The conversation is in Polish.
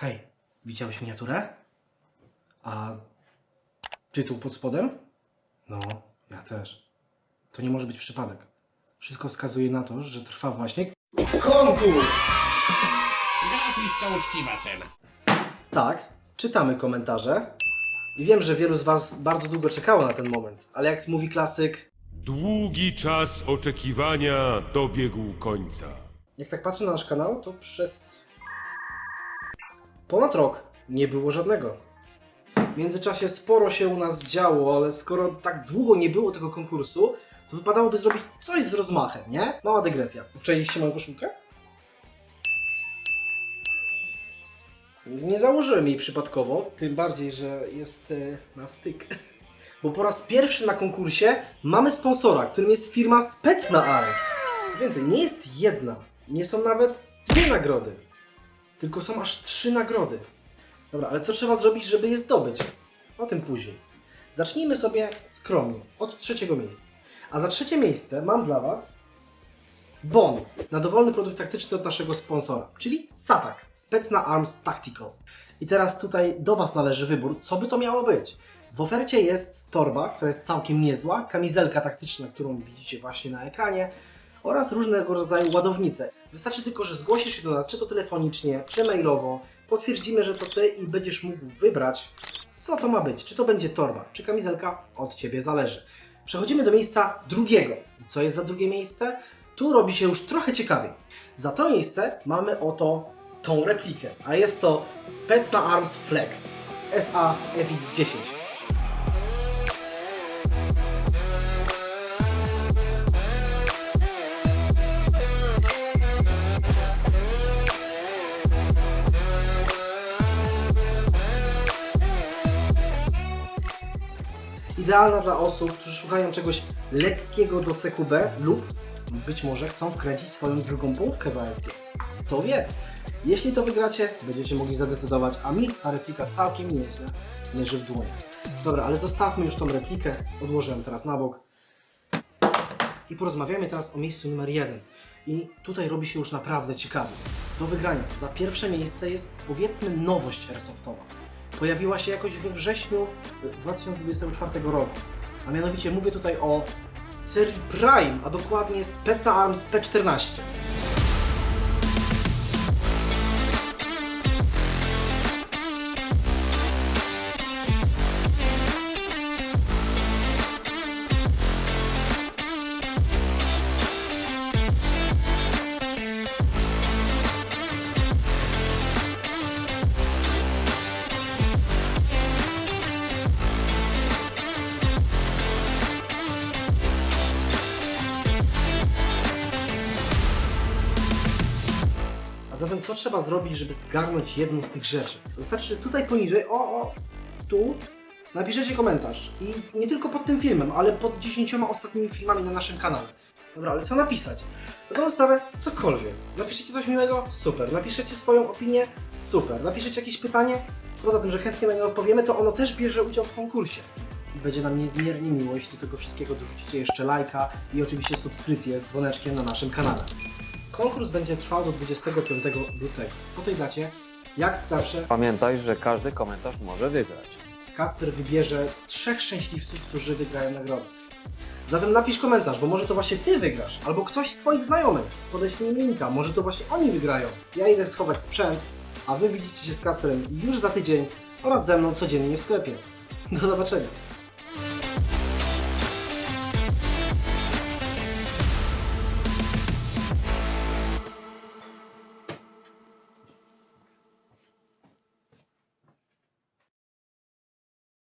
Hej, widziałeś miniaturę? A tytuł pod spodem? No, ja też. To nie może być przypadek. Wszystko wskazuje na to, że trwa właśnie konkurs! Gratis to uczciwa cena. Tak, czytamy komentarze. I wiem, że wielu z Was bardzo długo czekało na ten moment, ale jak mówi klasyk, Długi czas oczekiwania dobiegł końca. jak tak patrzę na nasz kanał, to przez ponad rok nie było żadnego. W międzyczasie sporo się u nas działo, ale skoro tak długo nie było tego konkursu, to wypadałoby zrobić coś z rozmachem, nie? Mała dygresja. Przejęliście moją koszulkę? Nie założyłem jej przypadkowo, tym bardziej, że jest e, na styk. Bo po raz pierwszy na konkursie mamy sponsora, którym jest firma Specna Art. Więcej, nie jest jedna, nie są nawet dwie nagrody, tylko są aż trzy nagrody. Dobra, ale co trzeba zrobić, żeby je zdobyć? O tym później. Zacznijmy sobie skromnie, od trzeciego miejsca. A za trzecie miejsce mam dla Was bon na dowolny produkt taktyczny od naszego sponsora, czyli SATAK, Specna Arms Tactical. I teraz tutaj do Was należy wybór, co by to miało być. W ofercie jest torba, która jest całkiem niezła, kamizelka taktyczna, którą widzicie właśnie na ekranie oraz różnego rodzaju ładownice. Wystarczy tylko, że zgłosisz się do nas, czy to telefonicznie, czy mailowo, potwierdzimy, że to Ty i będziesz mógł wybrać, co to ma być. Czy to będzie torba, czy kamizelka, od Ciebie zależy. Przechodzimy do miejsca drugiego. Co jest za drugie miejsce? Tu robi się już trochę ciekawiej. Za to miejsce mamy oto tą replikę, a jest to Specna Arms Flex SA FX10. Idealna dla osób, którzy szukają czegoś lekkiego do CQB lub być może chcą wkręcić swoją drugą połówkę w ASG. Kto wie? Jeśli to wygracie, będziecie mogli zadecydować, a mi ta replika całkiem nieźle leży w dłoniach. Dobra, ale zostawmy już tą replikę, odłożyłem teraz na bok. I porozmawiamy teraz o miejscu numer jeden. I tutaj robi się już naprawdę ciekawie. Do wygrania za pierwsze miejsce jest powiedzmy nowość airsoftowa. Pojawiła się jakoś we wrześniu 2024 roku. A mianowicie mówię tutaj o serii Prime, a dokładnie Specna Arms P14. Zatem co trzeba zrobić, żeby zgarnąć jedną z tych rzeczy? Wystarczy, że tutaj poniżej, o, o, tu, napiszecie komentarz. I nie tylko pod tym filmem, ale pod dziesięcioma ostatnimi filmami na naszym kanale. Dobra, ale co napisać? Na tą sprawę cokolwiek. Napiszecie coś miłego? Super. Napiszecie swoją opinię? Super. Napiszecie jakieś pytanie? Poza tym, że chętnie na nie odpowiemy, to ono też bierze udział w konkursie. Będzie nam niezmiernie miło, jeśli do tego wszystkiego dorzucicie jeszcze lajka i oczywiście subskrypcję z dzwoneczkiem na naszym kanale. Konkurs będzie trwał do 25 lutego. Po tej dacie, jak zawsze, Pamiętaj, że każdy komentarz może wygrać. Kacper wybierze trzech szczęśliwców, którzy wygrają nagrodę. Zatem napisz komentarz, bo może to właśnie Ty wygrasz, albo ktoś z Twoich znajomych. Podeślij im linka, może to właśnie oni wygrają. Ja idę schować sprzęt, a Wy widzicie się z Kacperem już za tydzień oraz ze mną codziennie w sklepie. Do zobaczenia.